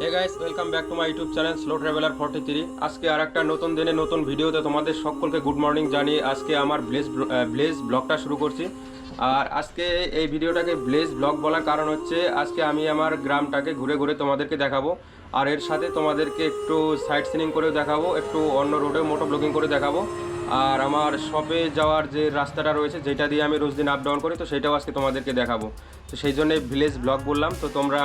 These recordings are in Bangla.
Hey guys welcome back to my YouTube channel slow traveller forty three আজকে আর একটা নতুন দিনে নতুন ভিডিওতে তোমাদের সকলকে গুড মর্নিং জানিয়ে আজকে আমার ব্লেজ ব্লেজ ব্লগটা শুরু করছি। আর আজকে এই ভিডিওটাকে ব্লেজ ব্লগ বলার কারণ হচ্ছে, আজকে আমি আমার গ্রামটাকে ঘুরে ঘুরে তোমাদেরকে দেখাবো। আর এর সাথে তোমাদেরকে একটু সাইট সিনিং করেও দেখাবো, একটু অন্য রোডেও মোটো ব্লগিং করে দেখাবো। আর আমার শপে যাওয়ার যে রাস্তাটা রয়েছে, যেটা দিয়ে আমি রোজ দিন আপ ডাউন করি, তো সেটাও আজকে তোমাদেরকে দেখাবো। তো সেই জন্যে ভিলেজ ব্লগ বললাম, তো তোমরা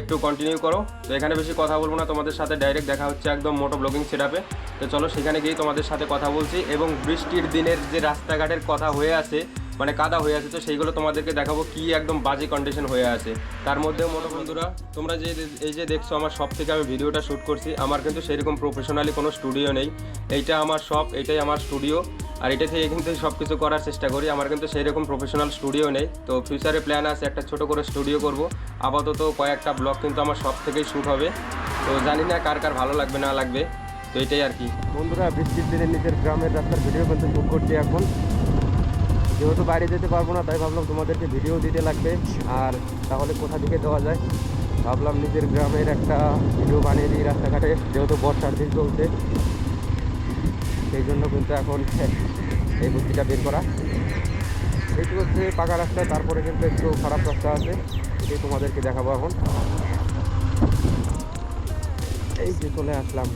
একটু কন্টিনিউ করো। তো এখানে বেশি কথা বলব না, তোমাদের সাথে ডাইরেক্ট দেখা হচ্ছে একদম মোটো ব্লগিং সেটআপে তো চলো সেখানে গিয়ে তোমাদের সাথে কথা বলছি এবং বৃষ্টির দিনের যে রাস্তাঘাটের কথা হয়ে আছে মানে কাদা হয়ে আছে, তো সেইগুলো তোমাদেরকে দেখাবো কি একদম বাজে কন্ডিশন হয়ে আছে। তার মধ্যেও মোটো বন্ধুরা, তোমরা যে এই যে দেখছ আমার সব থেকে আমি ভিডিওটা শ্যুট করছি, আমার কিন্তু সেরকম প্রফেশনালি কোনো স্টুডিও নেই। এইটা আমার শপ এটাই আমার স্টুডিও আর এটা থেকে কিন্তু সব কিছু করার চেষ্টা করি। আমার কিন্তু সেই রকম প্রফেশনাল স্টুডিও নেই। তো ফিউচারে প্ল্যান আছে একটা ছোট করে স্টুডিও করব। আপাতত কয়েকটা ব্লগ কিন্তু আমার সব থেকেই শ্যুট হবে। তো জানি না কার কার ভালো লাগবে, না লাগবে। তো এটাই আর কি। বন্ধুরা, বৃষ্টির দিনে নিজের গ্রামের রাস্তার ভিডিও কিন্তু শুট করছি এখন। যেহেতু বাইরে যেতে পারব না, তাই ভাবলাম তোমাদেরকে ভিডিও দিতে লাগবে। আর তাহলে কোথা থেকে দেওয়া যায়? ভাবলাম নিজের গ্রামের একটা ভিডিও বানিয়ে দিই রাস্তাঘাটে, যেহেতু বর্ষার দিন চলছে। সেই জন্য কিন্তু এখন এই বুদ্ধিটা বের করা। এইটি হচ্ছে পাকা রাস্তা, তারপরে কিন্তু একটু খারাপ রাস্তা আছে। এটাই তোমাদেরকে দেখাবো এখন। এই যে চলে আসলাম।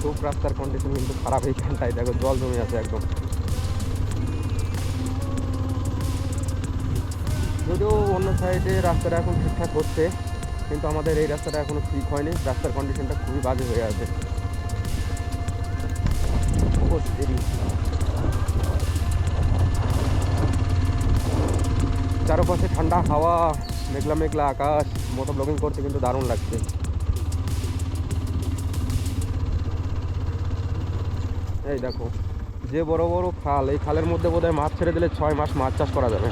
খুব রাস্তার কন্ডিশন কিন্তু খারাপ এইখানটায় দেখো, জল জমে আছে একদম। যদিও অন্য সাইডে রাস্তাটা এখন ঠিকঠাক হচ্ছে, কিন্তু আমাদের এই রাস্তাটা এখনও ঠিক হয়নি। রাস্তার কন্ডিশনটা খুবই বাজে হয়ে আছে। দেরি। চারপাশে ঠান্ডা হাওয়া, মেঘলা মেঘলা আকাশ, মোটো ব্লগিং করতে কিন্তু দারুণ লাগছে এই দেখো, যে বড় বড় খাল, এই খালের মধ্যে বোধহয় মাছ ছেড়ে দিলে ছয় মাস মাছ চাষ করা যাবে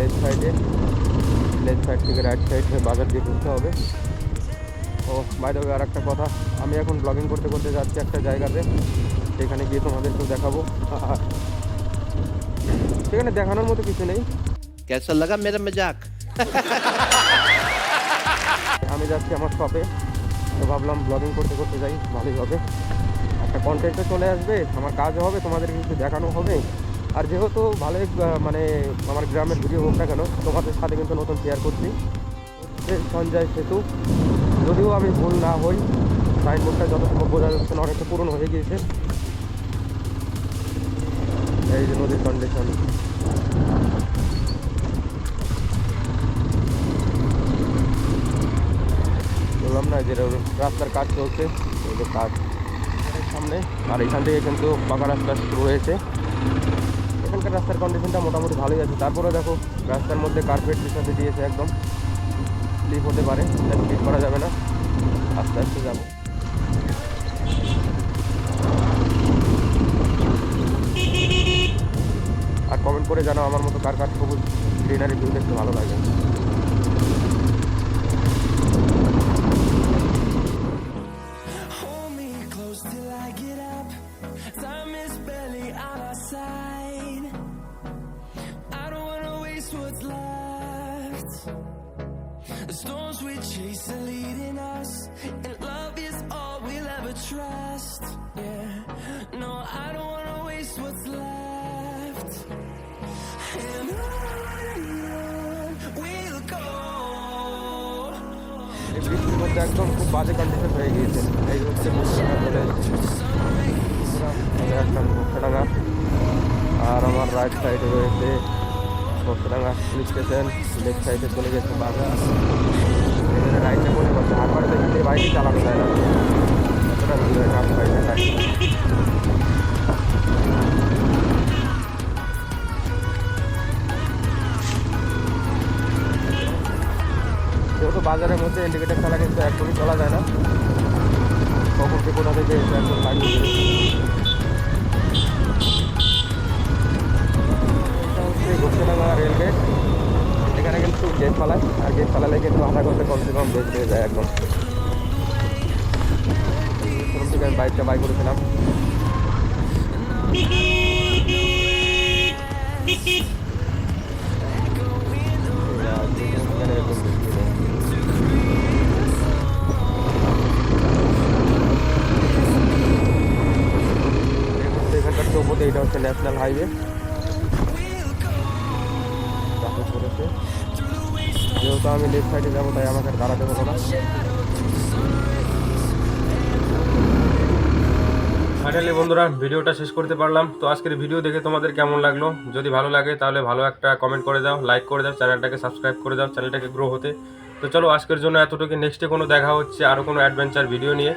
লেফট সাইডে লেফট সাইড থেকে রাইট সাইড হয়ে বাজার দিয়ে ঢুকতে হবে। ও বাইরে আর একটা কথা আমি এখন ব্লগিং করতে করতে যাচ্ছি একটা জায়গাতে সেখানে গিয়ে তোমাদেরকেও দেখাবো। সেখানে দেখানোর মতো কিছু নেই। কেসা লাগা মেরা মজাক আমি যাচ্ছি আমার শপে তো ভাবলাম ব্লগিং করতে করতে যাই ভালোই হবে। একটা কন্টেন্টও চলে আসবে আমার কাজও হবে তোমাদের কিছু দেখানো হবে। আর যেহেতু ভালোই মানে আমার গ্রামের ভিডিও হোক না কেন, তোমাদের সাথে কিন্তু নতুন শেয়ার করছি। সঞ্জয় সেতু। যদিও আমি ভুল না হই সাইনবোর্ডটা যত সম্ভব বোঝা যাচ্ছে না, অনেকটা পুরনো হয়ে গিয়েছে। এই যে নদীর কন্ডিশন বললাম না যে রাস্তার কাজ চলছে কাজ। সামনে, আর এখান থেকে কিন্তু পাকা রাস্তা শুরু হয়েছে। এখানকার রাস্তার কন্ডিশনটা মোটামুটি ভালোই আছে। তারপরে দেখো, রাস্তার মধ্যে কার্পেট বিছাতে দিয়েছে একদম। স্লিপ হতে পারে স্লিপ করা যাবে না। আস্তে আস্তে যাব। আর কমেন্ট করে জানো আমার মতো কার কার সবুজ গ্রিনারি ভিউ দেখতে ভালো লাগে। storms we chase are leading us, and love is all we'll ever trust. Yeah, no, I don't wanna waste what's left. And on we'll go. এই বৃষ্টির মধ্যে একদম খুব বাজে কন্ডিশন হয়ে গিয়েছে এই হচ্ছে মুখ্যডাঙ্গা চলে একটা মুখ্যডাঙ্গা আর আমার রাইট সাইডে রয়েছে মুখ্যডাঙ্গা পুলিশ স্টেশন লেফট সাইডে চলে গেছে বাজার রাইটে হারবার এখান থেকে বাইকে চালানো যায় না এতটা ভিড় হয় রাস্তায় দেখায় যেহেতু বাজারের মধ্যে ইন্ডিকেটার ছাড়া কিন্তু একদমই চলা যায় না। কখন যে কোথা থেকে একদম লাগিয়ে পালায় আর গেট পালালে কিন্তু আধা ঘণ্টা কমসে কম বেশ হয়ে যায় একদম। প্রথম থেকে আমি বাইকটা বাই করেছিলাম। এটা হচ্ছে ন্যাশনাল হাইওয়ে করেছে। যেহেতু আমি লেফট সাইডে যাব, তাই আমাকে দাঁড়াতে হলো না। ফাইনালি বন্ধুরা, ভিডিওটা শেষ করতে পারলাম। তো আজকের ভিডিও দেখে তোমাদের কেমন লাগল? যদি ভালো লাগে, তাহলে ভালো একটা কমেন্ট করে দাও লাইক করে দাও চ্যানেলটাকে সাবস্ক্রাইব করে দাও চ্যানেলটাকে গ্রো হতে। তো চলো, আজকের জন্য এতটুকু নেক্সটে কোনো দেখা হচ্ছে আরও কোনো অ্যাডভেঞ্চার ভিডিও নিয়ে।